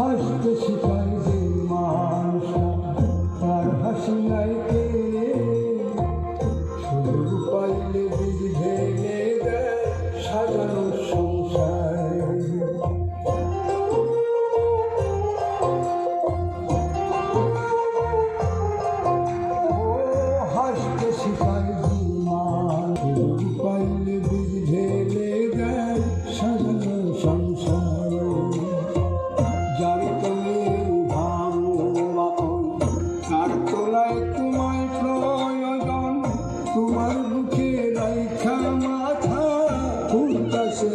শিখায় যে মানুষ তার হাসি নাই কে সুযোগ পাইলে বীজ সংসার। হাসতে শিখায় তোমার বুকে রাইখা মাথা ফুলটা সে